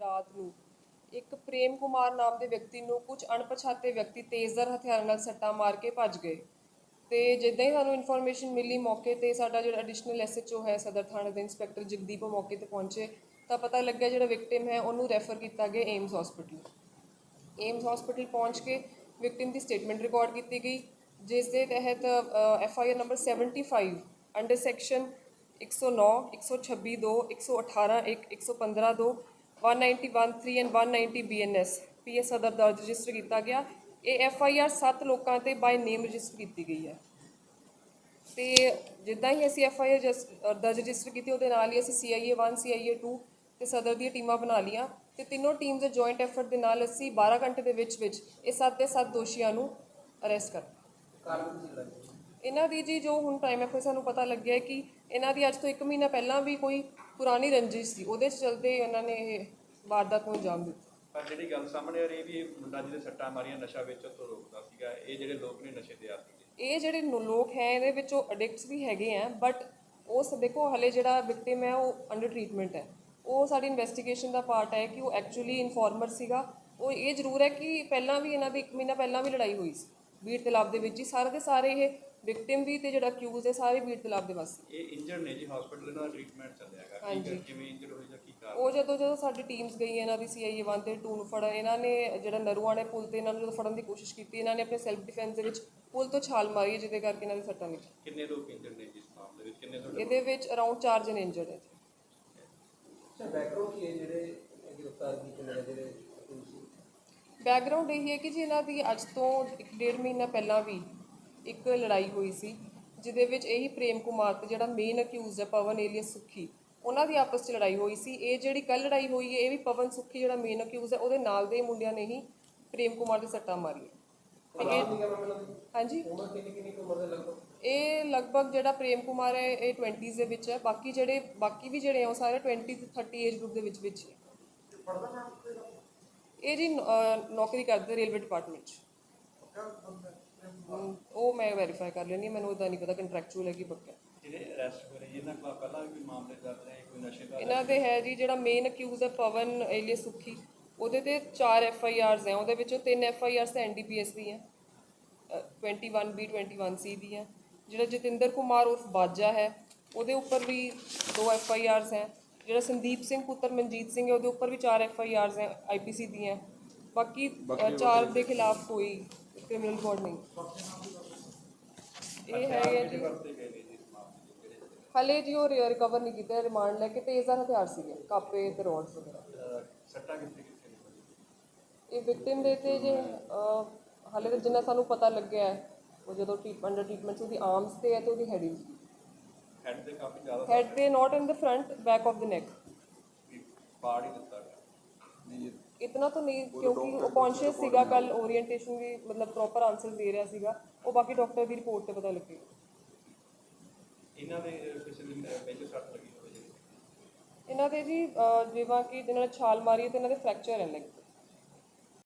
ਰਾਤ ਨੂੰ। ਇੱਕ ਪ੍ਰੇਮ ਕੁਮਾਰ ਨਾਮ ਦੇ ਵਿਅਕਤੀ ਨੂੰ ਕੁਝ ਅਣਪਛਾਤੇ ਵਿਅਕਤੀ ਤੇਜ਼ਧਾਰ ਹਥਿਆਰਾਂ ਨਾਲ ਸੱਟਾਂ ਮਾਰ ਕੇ ਭੱਜ ਗਏ। ਤੇ ਜਿੱਦਾਂ ਹੀ ਸਾਨੂੰ ਇਨਫੋਰਮੇਸ਼ਨ ਮਿਲੀ ਮੌਕੇ ਤੇ ਸਾਡਾ ਜਿਹੜਾ ਐਡੀਸ਼ਨਲ ਐਸਐਚਓ ਹੈ, ਸਦਰ ਥਾਣੇ ਦੇ ਇੰਸਪੈਕਟਰ ਜਗਦੀਪ ਉਹ ਮੌਕੇ ਤੇ ਪਹੁੰਚੇ, ਤਾਂ ਪਤਾ ਲੱਗਿਆ ਜਿਹੜਾ ਵਿਕਟਿਮ ਹੈ, ਉਹਨੂੰ ਰੈਫਰ ਕੀਤਾ ਗਿਆ ਏਮਸ ਹਸਪੀਟਲ ਏਮਸ ਹਸਪੀਟਲ ਪਹੁੰਚ ਕੇ ਵਿਕਟਿਮ ਦੀ ਸਟੇਟਮੈਂਟ ਰਿਕਾਰਡ ਕੀਤੀ ਗਈ, ਜਿਸ ਦੇ ਤਹਿਤ F I R number 75 under section 109 126 2 118 1 115 2 191 3 and 190 BNS PS Sadar ਦਰਜ ਰਜਿਸਟਰ ਕੀਤਾ ਗਿਆ। ਇਹ ਐਫ ਆਈ ਆਰ 7 ਲੋਕਾਂ ਤੇ ਬਾਈ ਨੇਮ ਰਜਿਸਟਰ ਕੀਤੀ ਗਈ ਹੈ। ਤੇ ਜਿੱਦਾਂ ਹੀ ਅਸੀਂ ਐਫ ਆਈ ਆਰ ਦਰਜ ਰਜਿਸਟਰ ਕੀਤੀ, ਉਹਦੇ ਨਾਲ ਹੀ ਅਸੀਂ ਸੀਆਈਏ 1 ਸੀਆਈਏ 2 ਤੇ ਸਦਰ ਦੀਆਂ ਟੀਮਾਂ ਬਣਾ ਲੀਆਂ ਤੇ ਤਿੰਨੋਂ ਟੀਮਸ ਦੇ ਜੁਆਇੰਟ ਐਫਰਟ ਦੇ ਨਾਲ ਅਸੀਂ 12 ਘੰਟੇ ਦੇ ਵਿੱਚ ਵਿੱਚ ਇਹ ਸੱਤ ਦੇ ਸੱਤ ਦੋਸ਼ੀਆਂ ਨੂੰ ਅਰੈਸਟ ਕਰ ਇਹਨਾਂ ਦੀ ਜੀ ਜੋ ਹੁਣ ਟਾਈਮ ਐਫ ਸਾਨੂੰ ਪਤਾ ਲੱਗਿਆ ਕਿ ਇਹਨਾਂ ਦੀ ਅੱਜ ਤੋਂ 1 ਮਹੀਨਾ ਪਹਿਲਾਂ ਵੀ ਕੋਈ ਪੁਰਾਣੀ ਰੰਜਿਸ਼ ਸੀ ਉਹਦੇ ਚਲਦੇ ਇਹਨਾਂ ਨੇ ਇਹ ਵਾਰਦਾਤ ਨੂੰ ਅੰਜਾਮ ਦਿੱਤਾ। ਪਰ ਜਿਹੜੀ ਗੱਲ ਸਾਹਮਣੇ ਆ ਰਹੀ ਹੈ ਵੀ ਇਹ ਮੁੰਡਾ ਜਿਹਦੇ ਸੱਟਾਂ ਮਾਰੀਆਂ ਨਸ਼ਾ ਵੇਚਣ ਤੋਂ ਰੋਕਦਾ ਸੀਗਾ ਇਹ ਜਿਹੜੇ ਲੋਕ ਨੇ ਨਸ਼ੇ ਦੇ ਆਦੀ ਨੇ ਇਹ ਜਿਹੜੇ ਨੋ- ਲੋਕ ਹੈ ਇਹਦੇ ਵਿੱਚ ਉਹ ਅਡਿਕਟਸ ਵੀ ਹੈਗੇ ਆ ਬਟ ਉਸ ਦੇਖੋ ਹਲੇ ਜਿਹੜਾ ਵਿਕਟਿਮ ਹੈ ਉਹ ਅੰਡਰ ਟਰੀਟਮੈਂਟ ਹੈ। ਉਹ ਸਾਡੀ ਇਨਵੈਸਟੀਗੇਸ਼ਨ ਦਾ ਪਾਰਟ ਹੈ ਕਿ ਉਹ ਐਕਚੁਅਲੀ ਇਨਫੋਰਮਰ ਸੀਗਾ। ਉਹ ਇਹ ਜ਼ਰੂਰ ਹੈ ਕਿ ਪਹਿਲਾਂ ਵੀ ਇਹਨਾਂ ਦੀ 1 ਮਹੀਨਾ ਪਹਿਲਾਂ ਵੀ ਲੜਾਈ ਹੋਈ ਸੀ। ਬੀੜ ਤਲਾਬ ਦੇ ਵਿੱਚ ਹੀ ਸਾਰੇ ਦੇ ਸਾਰੇ ਇਹ ਵਿਕਟਿਮ ਵੀ ਤੇ ਜਿਹੜਾ ਅਕਿਊਜ਼ ਹੈ ਸਾਰੇ ਬੀੜ ਤਲਾਬ ਦੇ ਵਾਸੀ। ਇਹ ਇੰਜਰਡ ਨੇ ਜੀ ਹਸਪੀਟਲ ਇਹਨਾਂ ਦਾ ਟ੍ਰੀਟਮੈਂਟ ਚੱਲਿਆਗਾ ਕੀ ਹਾਂਜੀ। ਕਰ ਕਿਵੇਂ ਇੰਜਰਡ ਹੋਈ ਜਾਂ ਕੀ ਕਾਰਨ? ਉਹ ਜਦੋਂ ਜਦੋਂ ਸਾਡੀ ਟੀਮਸ ਗਈਆਂ ਇਹਨਾਂ ਦੀ ਸੀਆਈਏ 1 ਤੇ 2 ਨੂੰ ਫੜਨ ਇਹਨਾਂ ਨੇ ਜਿਹੜਾ ਨਰੂਆਂ ਨੇ ਪੁਲ ਤੇ ਇਹਨਾਂ ਨੂੰ ਜਦੋਂ ਫੜਨ ਦੀ ਕੋਸ਼ਿਸ਼ ਕੀਤੀ ਇਹਨਾਂ ਨੇ ਆਪਣੇ ਸੈਲਫ ਡਿਫੈਂਸ ਦੇ ਵਿੱਚ ਪੁਲ ਤੋਂ ਛਾਲ ਮਾਰੀ ਹੈ, ਜਿਹਦੇ ਕਰਕੇ ਇਹਨਾਂ ਦੀ ਸੱਟਾਂ ਲੱਗੀਆਂ। ਕਿੰਨੇ ਲੋਕ ਇੰਜਰਡ ਨੇ ਜੀ ਇਸ ਮਾਮਲੇ ਵਿੱਚ? ਕਿੰਨੇ ਤੁਹਾਡੇ ਇਹਦੇ ਵਿੱਚ ਅਰਾਊਂਡ 4 ਜਣੇ ਇੰਜਰਡ ਹੈ ਸਰ ਬੈਕਗ੍ਰਾਉਂਡ ਕੀ ਹੈ ਜਿਹੜੇ ਗ੍ਰਿਫਤਾਰ ਕੀਤੇ ਨੇ ਜਿਹੜੇ ਬੈਕਗ੍ਰਾਉਂਡ ਇਹ ਹੈ ਕਿ ਜੀ ਇਹਨਾਂ ਦੀ ਅੱਜ ਤੋਂ ਇੱਕ ਡੇਢ ਮਹੀਨਾ ਪਹਿਲਾਂ ਵੀ ਇੱਕ ਲੜਾਈ ਹੋਈ ਸੀ ਜਿਹਦੇ ਵਿੱਚ ਇਹੀ ਪ੍ਰੇਮ ਕੁਮਾਰ ਤੇ ਜਿਹੜਾ ਮੇਨ ਅਕਿਊਜ਼ ਹੈ ਪਵਨ ਏਲੀਅਸ ਸੁੱਖੀ ਉਹਨਾਂ ਦੀ ਆਪਸ 'ਚ ਲੜਾਈ ਹੋਈ ਸੀ। ਇਹ ਜਿਹੜੀ ਕੱਲ ਲੜਾਈ ਹੋਈ ਹੈ ਇਹ ਵੀ ਪਵਨ ਸੁੱਖੀ ਜਿਹੜਾ ਮੇਨ ਅਕਿਊਜ਼ ਹੈ ਉਹਦੇ ਨਾਲ ਦੇ ਮੁੰਡਿਆਂ ਨੇ ਹੀ ਪ੍ਰੇਮ ਕੁਮਾਰ ਦੇ ਸੱਟਾਂ ਮਾਰੀਆਂ। ਤੇ ਇਹ- ਹਾਂਜੀ। ਉਮਰ ਕਿੰਨੀ ਕਿੰਨੀ ਕੁ ਉਮਰ ਦੇ ਲਗਭਗ? ਇਹ ਲਗਭਗ ਜਿਹੜਾ ਪ੍ਰੇਮ ਕੁਮਾਰ ਹੈ ਇਹ 20s ਦੇ ਵਿੱਚ ਹੈ। ਬਾਕੀ ਜਿਹੜੇ ਬਾਕੀ ਵੀ ਜਿਹੜੇ ਆ ਉਹ ਸਾਰੇ 20 ਤੋਂ 30 ਏਜ ਗਰੁੱਪ ਦੇ ਵਿੱਚ ਵਿੱਚ ਹੀ ਹੈ। ਇਹ ਜੀ ਨ- ਅਹ ਨੌਕਰੀ ਕਰਦੇ ਰੇਲਵੇ ਡਿਪਾਰਟਮੈਂਟ 'ਚ। ਉਹ ਮੈਂ ਵੈਰੀਫਾਈ ਕਰ ਲੈਣੀ ਮੈਨੂੰ ਉਹਦਾ ਨਹੀਂ ਪਤਾ ਕੰਟਰੈਕਚੁਅਲ ਹੈ ਕਿ ਪੱਕਾ ਜਿਹੜੇ ਅਰੈਸਟ ਹੋਏ ਨੇ ਇਹਨਾਂ ਪਹਿਲਾਂ ਵੀ ਮਾਮਲੇ ਕੋਈ ਨਸ਼ੇ ਦਾ ਇਹਨਾਂ ਦੇ ਹੈ ਜੀ ਜਿਹੜਾ ਮੇਨ ਅਕਿਊਜ਼ ਹੈ ਪਵਨ ਏਲੀਅਸ ਸੁੱਖੀ ਉਹਦੇ ਤੇ 4 ਐਫ ਆਈ ਆਰਸ ਹੈ ਉਹਦੇ ਵਿੱਚੋਂ 3 F I Rs N D P S ਦੀ ਹੈ ਅ, 21 ਬੀ 21 ਸੀ ਦੀ ਹੈ ਜਿਹੜਾ ਜਤਿੰਦਰ ਕੁਮਾਰ ਉਰਫ ਬਾਜਾ ਹੈ ਉਹਦੇ ਉੱਪਰ ਵੀ ਦੋ ਐਫ ਆਈ ਆਰਸ ਹੈ ਜਿਹੜਾ ਸੰਦੀਪ ਸਿੰਘ ਪੁੱਤਰ ਮਨਜੀਤ ਸਿੰਘ ਹੈ ਉਹਦੇ ਉੱਪਰ ਵੀ 4 ਐਫ ਆਈ ਆਰਸ ਹੈ ਆਈ ਪੀ ਸੀ ਦੀਆਂ ਬਾਕੀ ਅ, ਚਾਰ ਦੇ ਖਿਲਾਫ ਕੋਈ ਕ੍ਰਿਮੀਨਲ ਰਿਕਾਰਡ ਨਹੀਂ। ਇਹ ਹੈ ਜੀ। ਹਲੇ ਜੀ ਉਹ ਰਿਕਵਰ ਨਹੀਂ ਕੀਤਾ ਰਿਮਾਂਡ ਲੈ ਕੇ ਤੇਜ਼ਦਾਰ ਹਥਿਆਰ ਸੀਗੇ ਕਾਪੇ ਤੇ ਰੋਡਸ ਵਗੈਰਾ? ਇਹ ਵਿਕਟਿਮ ਦੇ ਤੇ ਜੇ ਅਹ, ਹਾਲੇ ਤਾਂ ਜਿੰਨਾ ਸਾਨੂੰ ਪਤਾ ਲੱਗਿਆ ਹੈ, ਉਹ ਜਦੋਂ ਟ੍ਰੀਟ ਅੰਡਰ ਟ੍ਰੀਟਮੈਂਟ ਸੀ ਉਹਦੀ ਆਰਮਸ ਤੇ ਹੈ ਤੇ ਉਹਦੀ ਹੈਡ ਹੈਡ ਤੇ ਕਾਫੀ ਜ਼ਿਆਦਾ ਹੈਡ ਤੇ not in the front back of the neck ਪਾੜ ਹੀ ਦਿੱਤਾ। ਇਤਨਾ ਤਾਂ ਨਹੀਂ ਕਿਉਂਕਿ ਉਹ ਕੌਨਸ਼ੀਅਸ ਸੀਗਾ ਕੱਲ ਓਰੀਐਂਟੇਸ਼ਨ ਵੀ ਮਤਲਬ ਪ੍ਰੋਪਰ ਆਨਸਰ ਦੇ ਰਿਹਾ ਸੀਗਾ। ਉਹ ਬਾਕੀ ਡਾਕਟਰ ਦੀ ਰਿਪੋਰਟ ਤੇ ਪਤਾ ਲੱਗੇਗਾ। ਇਹਨਾਂ ਦੇ ਕਿਸੇ ਦੀ ਪਹਿਲੇ ਸੱਟ ਲੱਗੀ ਹੋਵੇ ਜੀ। ਇਹਨਾਂ ਦੇ ਜੀ ਜਿਵੇਂ ਕਿ ਜਿਹਨਾਂ ਨੇ ਛਾਲ ਮਾਰੀ ਤੇ ਇਹਨਾਂ ਦੇ ਫ੍ਰੈਕਚਰ ਹੈ ਲੈਗ